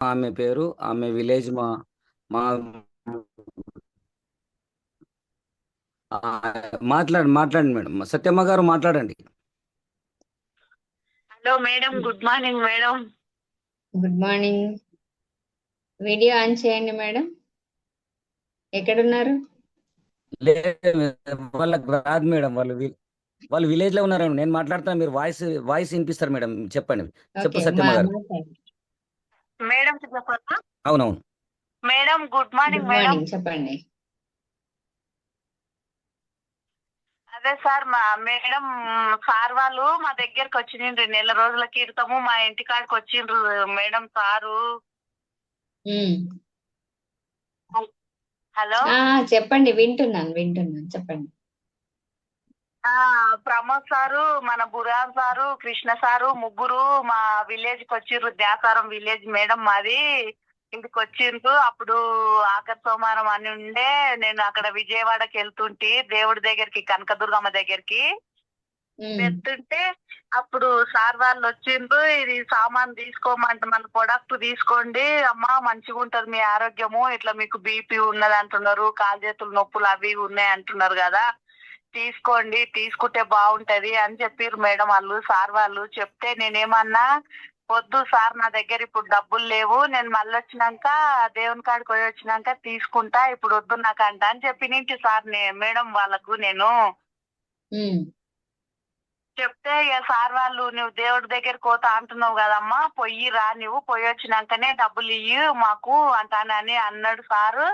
ఆమె పేరు ఆమె విలేజ్ మా మా ఆ, మాట్లాడండి మాట్లాడండి మేడం. సత్యమ్మ గారు మాట్లాడండి. Hello madam good morning madam. Good morning. Video on చేయండి మేడం. ఎక్కడున్నారు? లేదు వాళ్ళకి రాదు మేడం వాళ్ళు వాళ్ళు విలేజ్లో ఉన్నారు నేను మాట్లాడుతాను మీరు వాయిస్ వాయిస్ వినిపిస్తారు మేడం. చెప్పండి. చెప్పు సత్యమ్మ గారు. మేడం అవునవును. Madam good morning madam. చెప్పండి. అదే సార్ మా మేడం సార్ వాళ్ళు మా దగ్గరకు వచ్చిండ్రు. నెల రోజుల క్రితము మా ఇంటికాడికి వచ్చిండ్రు మేడం సారు. హలో? ఆ, చెప్పండి వింటున్నాను వింటున్నాను చెప్పండి. ప్రమోద్ సారు మన బురాన్ సారు కృష్ణ సారు ముగ్గురు మా విలేజ్కి వచ్చిర్రు. దేశారం విలేజ్ మేడం మాది. ఇంటికి వచ్చిండ్రు అప్పుడు ఆఖరి సోమవారం అని ఉండే నేను అక్కడ విజయవాడకి వెళ్తుంటే. దేవుడి దగ్గరికి కనకదుర్గమ్మ దగ్గరికి. వెళ్తుంటే అప్పుడు సార్ వాళ్ళు వచ్చిండ్రు ఇది సామాన్ తీసుకోమంటే మన ప్రొడక్ట్ తీసుకోండి. అమ్మా మంచిగా ఉంటది మీ ఆరోగ్యము. ఇట్లా మీకు బీపీ ఉన్నది అంటున్నారు. కాలు చేతులు నొప్పులు అవి ఉన్నాయి అంటున్నారు కదా. తీసుకోండి తీసుకుంటే బాగుంటది అని చెప్పారు మేడం వాళ్ళు సార్ వాళ్ళు. చెప్తే నేనేమన్నా వద్దు సార్ నా దగ్గర ఇప్పుడు డబ్బులు లేవు నేను మళ్ళీ వచ్చినాక దేవుని కాడికి పోయి వచ్చినాక తీసుకుంటా ఇప్పుడు వద్దు నాకు అంట అని చెప్పినింటి సార్ నే- మేడం వాళ్ళకు నేను చెప్తే ఇక సార్ వాళ్ళు నువ్వు దేవుడి దగ్గరికి పోతా అంటున్నావు కదమ్మా పొయ్యి రా నువ్వు పొయ్యి వచ్చినాకనే డబ్బులు ఇయ్యి మాకు అంటానని అన్నాడు సారు.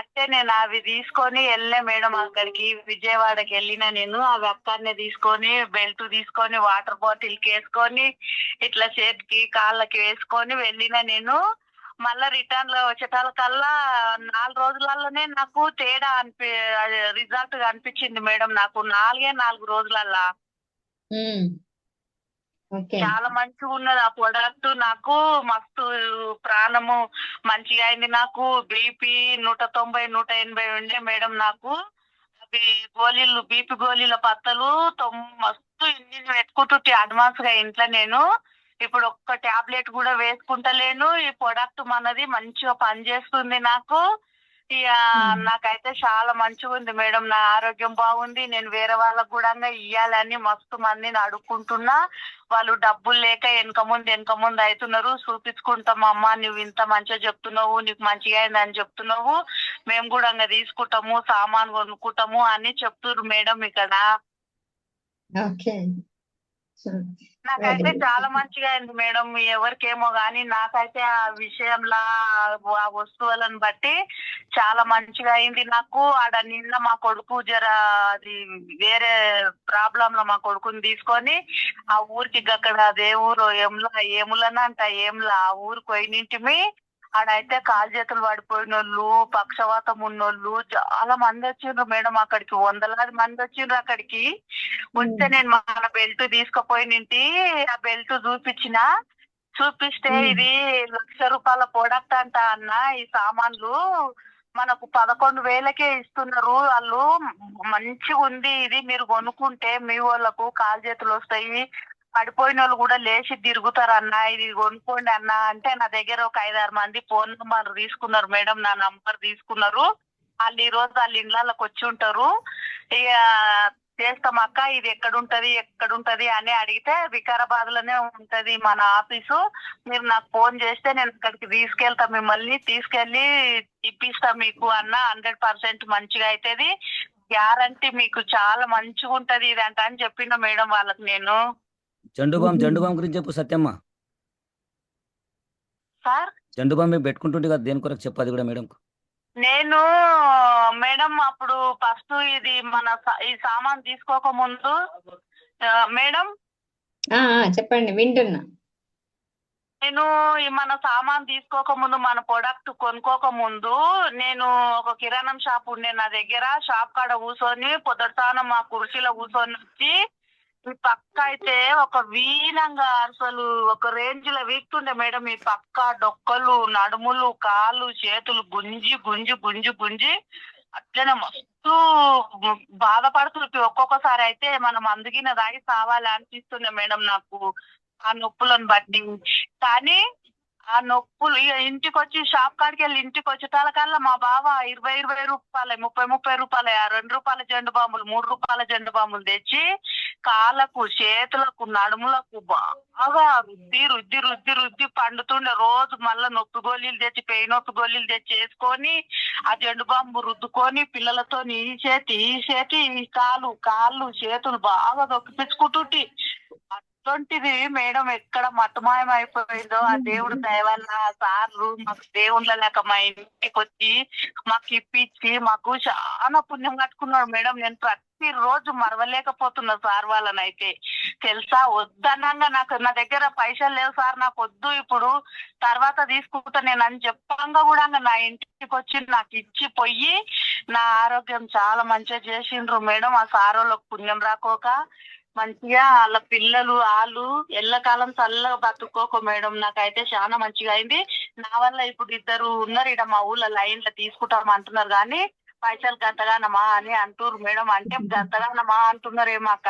అంటే నేను అవి తీసుకొని వెళ్ళిన మేడం అక్కడికి విజయవాడకి వెళ్ళిన నేను. అవి అక్కడనే తీసుకొని బెల్ట్ తీసుకొని వాటర్ బాటిల్కి వేసుకొని ఇట్లా చేతికి కాళ్ళకి వేసుకొని వెళ్ళిన నేను. మళ్ళా రిటర్న్లో వచ్చేటాలకల్లా నాలుగు రోజులలోనే నాకు తేడా అనిపి రిజల్ట్ అనిపించింది మేడం నాకు. నాలుగే నాలుగు రోజులల్లా. చాలా మంచిగా ఉన్నది. ఆ ప్రొడక్ట్ నాకు మస్తు ప్రాణము. మంచిగా అయింది నాకు. బీపీ నూట తొంభై నూట ఎనభై ఉండే మేడం నాకు. అవి గోళీలు బీపీ గోళీల పత్తలు మస్తు ఇన్ని పెట్టుకుంటుంటే అడ్వాన్స్గా ఇంట్లో నేను. ఇప్పుడు ఒక్క టాబ్లెట్ కూడా వేసుకుంటలేను. ఈ ప్రొడక్ట్ మనది మంచిగా పనిచేస్తుంది నాకు. నాకైతే చాలా మంచిగా ఉంది మేడం. నా ఆరోగ్యం బాగుంది. నేను వేరే వాళ్ళకు కూడా ఇయ్యాలని మస్తు మందిని అడుక్కుంటున్నా. వాళ్ళు డబ్బులు లేక వెనక ముందు వెనక ముందు అవుతున్నారు చూపించుకుంటాం అమ్మా నువ్వు ఇంత మంచిగా చెప్తున్నావు నీకు మంచిగా అయింది అని చెప్తున్నావు. మేము కూడా తీసుకుంటాము సామాన్ కొనుక్కుంటాము అని చెప్తున్నారు మేడం ఇక్కడ. ఓకే. నాకైతే చాలా మంచిగా అయింది మేడం. ఎవరికేమో గాని నాకైతే ఆ విషయంలో ఆ వస్తువులను బట్టి చాలా మంచిగా అయింది. నాకు ఆడ నిన్న మా కొడుకు జర అది వేరే ప్రాబ్లం లో మా కొడుకుని తీసుకొని ఆ ఊరికి అక్కడ అదే ఊరు ఏములన ఏములనంట ఏంలా ఆ ఊరికి పోయినింటిమి ఆడైతే కాలు చేతులు పడిపోయిన వాళ్ళు పక్షవాతం ఉన్నోళ్ళు చాలా మంది వచ్చిండ్రు మేడం అక్కడికి. వందలాది మంది వచ్చిండ్రు అక్కడికి. వస్తే నేను మన బెల్ట్ తీసుకుపోయినింటి ఆ బెల్ట్ చూపించిన. చూపిస్తే. ఇది లక్ష రూపాయల ప్రొడక్ట్ అంట అన్న ఈ సామాన్లు. మనకు పదకొండు వేలకే ఇస్తున్నారు. వాళ్ళు మంచిగా ఉంది ఇది. మీరు కొనుక్కుంటే మీ వాళ్ళకు కాలు చేతులు వస్తాయి. పడిపోయిన వాళ్ళు కూడా లేచి తిరుగుతారు అన్న ఇది కొనుక్కోండి అన్న అంటే నా దగ్గర ఒక ఐదారు మంది ఫోన్ నెంబర్ తీసుకున్నారు మేడం నా నంబర్ తీసుకున్నారు. వాళ్ళు ఈ రోజు వాళ్ళ ఇండ్లలోకి వచ్చి ఉంటారు. ఇక చేస్తాం అక్క ఇది ఎక్కడుంటది ఎక్కడుంటది అని అడిగితే వికారాబాద్లోనే ఉంటది మన ఆఫీసు. మీరు నాకు ఫోన్ చేస్తే నేను అక్కడికి తీసుకెళ్తా మిమ్మల్ని తీసుకెళ్ళి ఇప్పిస్తా మీకు అన్న హండ్రెడ్ పర్సెంట్ మంచిగా అవుతుంది గ్యారంటీ మీకు చాలా మంచిగా ఉంటది ఇది అంట అని చెప్పిన మేడం వాళ్ళకి నేను. జండు బామ్ జండు బామ్ గురించి చెప్పు సత్యమ్మ. సార్? జండు బామ్ మీరు పెట్టుకుంటుంటే కదా దేని కొరకు చెప్పు అది కూడా మేడం నేను మేడం అప్పుడు ఫస్ట్ ఇది మన సా- ఈ సామాన్ తీసుకోక ముందు ఆ, మేడం ఆ, ఆ, చెప్పండి వింటున్నా. నేను ఈ మన సామాన్ తీసుకోక ముందు మన ప్రొడక్ట్ కొనుక్కోక ముందు నేను ఒక కిరాణం షాప్ ఉండే నా దగ్గర షాప్ కాడ కూర్చొని పొద్దుటాన మా కుర్చీలో కూర్చొని వచ్చి ఈ పక్క అయితే ఒక వీనంగా అసలు ఒక రేంజ్లో వీక్తుండే మేడం ఈ పక్క డొక్కలు నడుములు కాళ్ళు చేతులు గుంజి గుంజి గుంజి గుంజి అట్లనే మస్తు బాధపడుతుంది ఒక్కొక్కసారి అయితే మనం అందుకిన దాగి సావాలి అనిపిస్తుండే మేడం నాకు ఆ నొప్పులను బట్టి. కానీ ఆ నొప్పులు ఇక ఇంటికి వచ్చి షాప్ కాడికి వెళ్ళి ఇంటికి వచ్చేటాలకల్లా మా బావ ఇరవై ఇరవై రూపాయలు ముప్పై ముప్పై రూపాయలు ఆ రెండు రూపాయల జెండు బాంబులు మూడు రూపాయల జెండు బాంబులు తెచ్చి కాళ్ళకు చేతులకు నడుములకు బాగా రుద్ది రుద్ది రుద్ది రుద్ది పండుతుండే. రోజు మళ్ళా నొప్పి గోళీలు తెచ్చి పెయి నొప్పి గోళీలు తెచ్చి వేసుకొని ఆ జెండు బాంబు రుద్దుకొని పిల్లలతో ఈ చేతి ఈ చేతి ఈ కాలు కాళ్ళు చేతులు బాగా దొక్కిపించుకుంటుంటి అటువంటిది మేడం ఎక్కడ మట్టుమాయం అయిపోయిందో ఆ దేవుడు దయ వల్ల ఆ సార్లు మాకు దేవుళ్ళ లేక మా ఇంటికి వచ్చి మాకు ఇప్పించి మాకు చాలా పుణ్యం కట్టుకున్నాడు మేడం. నేను ప్రతి రోజు మరవలేకపోతున్నా సార్ వాళ్ళని అయితే తెలుసా? వద్దనంగా నాకు నా దగ్గర పైసలు లేవు సార్ నాకు వద్దు ఇప్పుడు. తర్వాత తీసుకుంటా నేను అని చెప్పంగా కూడా నా ఇంటికి వచ్చి నాకు ఇచ్చి పోయి నా ఆరోగ్యం చాలా మంచిగా చేసిండ్రు మేడం. ఆ సార్ వాళ్ళకి పుణ్యం రాకోక మంచిగా వాళ్ళ పిల్లలు వాళ్ళు ఎల్లకాలం చల్లగా బతుక్కోక మేడం. నాకైతే చాలా మంచిగా అయింది. నా వల్ల ఇప్పుడు ఇద్దరు ఉన్నారు. ఇక్కడ మా ఊళ్ళో లైన్లో తీసుకుంటాం అంటున్నారు. కానీ పైసలు గంతగానమా అని అంటున్నారు మేడం. అంటే గంతగానమా అంటున్నారు ఏమాక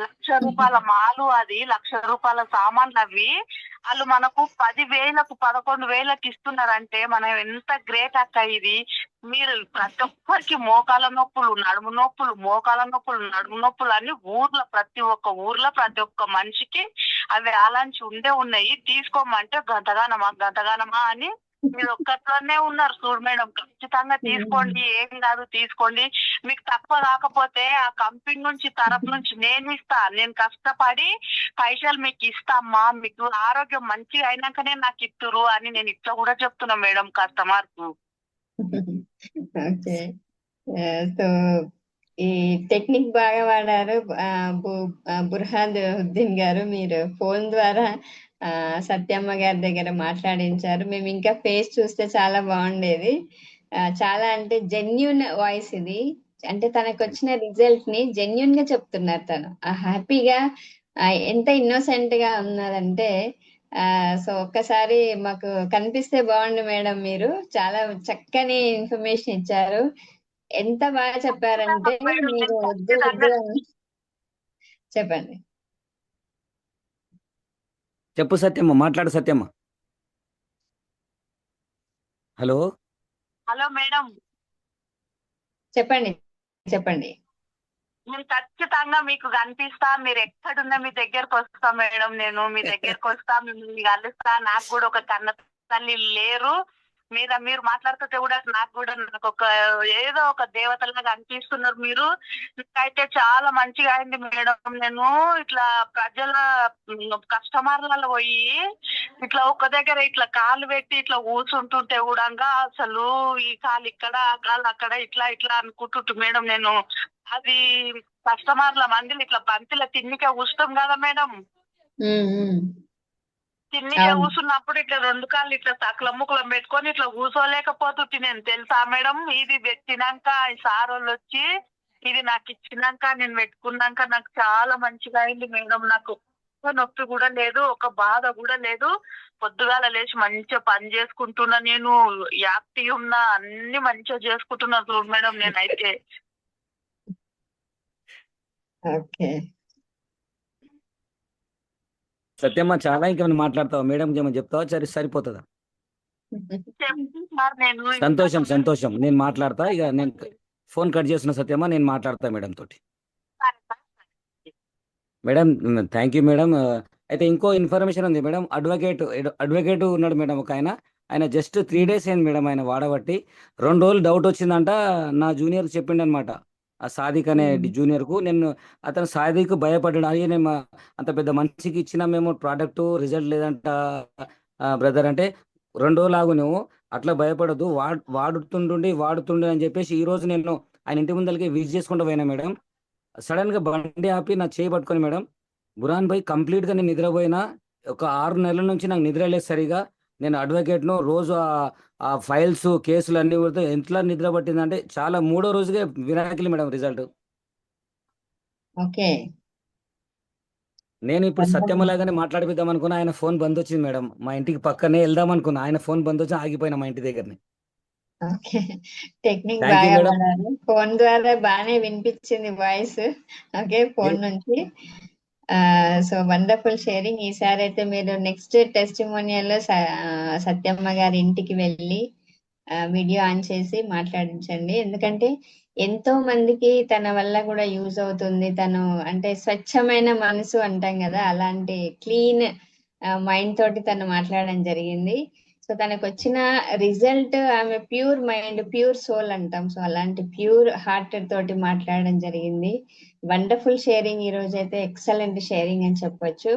లక్ష రూపాయల మాలు అది లక్ష రూపాయల సామాన్లు అవి. వాళ్ళు మనకు పది వేలకు పదకొండు వేలకు ఇస్తున్నారంటే మనం ఎంత గ్రేట్ అక్క ఇది. మీరు ప్రతి ఒక్కరికి మోకాల నొప్పులు నడుము నొప్పులు మోకాల నొప్పులు నడుము నొప్పులు అని ఊర్లో ప్రతి ఒక్క ఊర్లో ప్రతి ఒక్క మనిషికి అవి అలాంటి ఉండే ఉన్నాయి. తీసుకోమంటే గంతగానమా గంతగానమా అని మీరు ఒక్కట్లోనే ఉన్నారు చూడు మేడం. ఖచ్చితంగా తీసుకోండి ఏం కాదు తీసుకోండి. మీకు తక్కువ కాకపోతే ఆ కంపెనీ నుంచి తరపు నుంచి నేను ఇస్తా. నేను కష్టపడి పైసలు మీకు ఇస్తామ్మా. మీకు ఆరోగ్యం మంచిగా అయినాకనే నాకు ఇస్తురు అని నేను ఇట్లా కూడా చెప్తున్నా మేడం కస్టమర్కు ఓకే సో ఈ టెక్నిక్ బాగా వాడారు. ఆ, బు- ఆ, బుర్హానుద్దీన్ గారు. మీరు ఫోన్ ద్వారా సత్యమ్మ గారి దగ్గర మాట్లాడించారు. మేము ఇంకా ఫేస్ చూస్తే చాలా బాగుండేది. చాలా అంటే జెన్యున్ వాయిస్ ఇది. అంటే తనకు వచ్చిన రిజల్ట్ని జెన్యున్గా చెప్తున్నారు తను. ఆ హ్యాపీగా ఎంత ఇన్నోసెంట్గా ఉన్నదంటే ఆ సో ఒక్కసారి మాకు కనిపిస్తే బాగుండు మేడం మీరు. చాలా చక్కని ఇన్ఫర్మేషన్ ఇచ్చారు. ఎంత బాగా చెప్పారంటే మీరు వద్దు వద్దు చెప్పండి. చెప్పు సత్యమ్మ మాట్లాడు సత్యమ్మ. హలో? Hello madam. చెప్పండి చెప్పండి. నేను ఖచ్చితంగా మీకు కనిపిస్తా మీరు ఎక్కడున్నా మీ దగ్గరకు వస్తా మేడం నేను మీ దగ్గరకు వస్తా మిమ్మల్ని కలుస్తా నాకు కూడా ఒక కన్న తల్లి లేరు. మీద మీరు మాట్లాడుతుంటే కూడా నాకు కూడా నాకు ఒక ఏదో ఒక దేవతలాగా అనిపిస్తున్నారు మీరు. నాకైతే చాలా మంచిగా అయింది మేడం. నేను ఇట్లా ప్రజల కస్టమర్లలో పోయి ఇట్లా ఒక దగ్గర ఇట్లా కాలు పెట్టి ఇట్లా కూర్చుంటుంటే కూడా అసలు ఈ కాలు ఇక్కడ ఆ కాలు అక్కడ ఇట్లా ఇట్లా అనుకుంటుంటు మేడం నేను అది కస్టమర్ల మందిని ఇట్లా బంతిలో తిన్నిక కూర్చుంటాం కదా మేడం. అవును. కూర్చున్నప్పుడు ఇట్లా రెండు కాళ్ళు ఇట్లా సకలం ముక్కలం పెట్టుకొని ఇట్లా కూర్చోలేకపోతుంటే నేను తెలుసా మేడం? ఇది పెట్టినాక ఈ సార్ వాళ్ళు వచ్చి ఇది నాకు ఇచ్చినాక నేను పెట్టుకున్నాక నాకు చాలా మంచిగా అయింది మేడం నాకు. నొప్పి కూడా లేదు ఒక బాధ కూడా లేదు. పొద్దుగాల లేచి మంచిగా పని చేసుకుంటున్నా నేను యాక్టివ్ ఉన్నా అన్ని మంచిగా చేసుకుంటున్నా చూడు మేడం నేనైతే. ఓకే. సత్యమ్మ చాలా ఇంకేమైనా మాట్లాడతావా? మేడం ఏమైనా చెప్తావా? సరి సరిపోతుందా? సంతోషం సంతోషం. నేను మాట్లాడతా. ఇక నేను ఫోన్ కట్ చేస్తున్న సత్యమ్మ నేను మాట్లాడతా మేడం తోటి. Madam thank you madam. అయితే ఇంకో ఇన్ఫర్మేషన్ ఉంది మేడం. అడ్వకేట్ అడ్వకేట్ ఉన్నాడు మేడం ఒక ఆయన. ఆయన జస్ట్ త్రీ డేస్ అయింది మేడం ఆయన వాడబట్టి. రెండు రోజులు డౌట్ వచ్చిందంట. నా జూనియర్ చెప్పిండు అనమాట ఆ సాదిక్ అనే. జూనియర్కు నేను అతను సాదిక్ భయపడ్డాడు. అయ్యే నేను అంత పెద్ద మనిషికి ఇచ్చిన మేము ప్రోడక్ట్ రిజల్ట్ లేదంట బ్రదర్ అంటే రెండు ఆగు నువ్వు. అట్లా భయపడద్దు. వాడు వాడుతుంటుండి వాడుతుండే అని చెప్పేసి ఈ రోజు నేను ఆయన ఇంటి ముందరికి విజిట్ చేసుకుంటూ పోయినా మేడం. సడన్గా బండి ఆపి నా చేయి పట్టుకొని మేడం బురాన్ భాయ్ కంప్లీట్గా నేను నిద్రపోయినా. ఒక ఆరు నెలల నుంచి నాకు నిద్ర లేదు సరిగా. నేను అడ్వకేట్ను రోజు ఆ- ఫైల్స్ కేసులు అన్ని కూడా ఎంతలా నిద్ర పట్టిందంటే చాలా మూడో రోజుగా వినాయకులు మేడం రిజల్ట్. ఓకే. నేను ఇప్పుడు అర్థమైంది. సత్యమ్మ లాగానే మాట్లాడిపిద్దాం అనుకున్నా ఆయన ఫోన్ బంద్ వచ్చింది మేడం. మా ఇంటికి పక్కనే వెళ్దాం అనుకున్నా ఆయన ఫోన్ బంద్ వచ్చి ఆగిపోయినా మా ఇంటి దగ్గరనే. టెక్నిక్ బాగా ఫోన్ ద్వారా బాగానే వినిపించింది వాయిస్. ఓకే ఫోన్ నుంచి. So wonderful sharing. ఈసారి అయితే మీరు నెక్స్ట్ టెస్టిమోనియల్ సత్యమ్మ గారి ఇంటికి వెళ్ళి వీడియో ఆన్ చేసి మాట్లాడించండి. ఎందుకంటే ఎంతో మందికి తన వల్ల కూడా యూజ్ అవుతుంది. తను అంటే స్వచ్ఛమైన మనసు అంటాం కదా అలాంటి క్లీన్ మైండ్ తోటి తను మాట్లాడడం జరిగింది. సో తనకు వచ్చిన రిజల్ట్ ఆమె ప్యూర్ మైండ్ ప్యూర్ సోల్ అంటాం. సో అలాంటి ప్యూర్ హార్ట్ తోటి మాట్లాడడం జరిగింది. వండర్ఫుల్ షేరింగ్ ఈ రోజు అయితే ఎక్సలెంట్ షేరింగ్ అని చెప్పొచ్చు.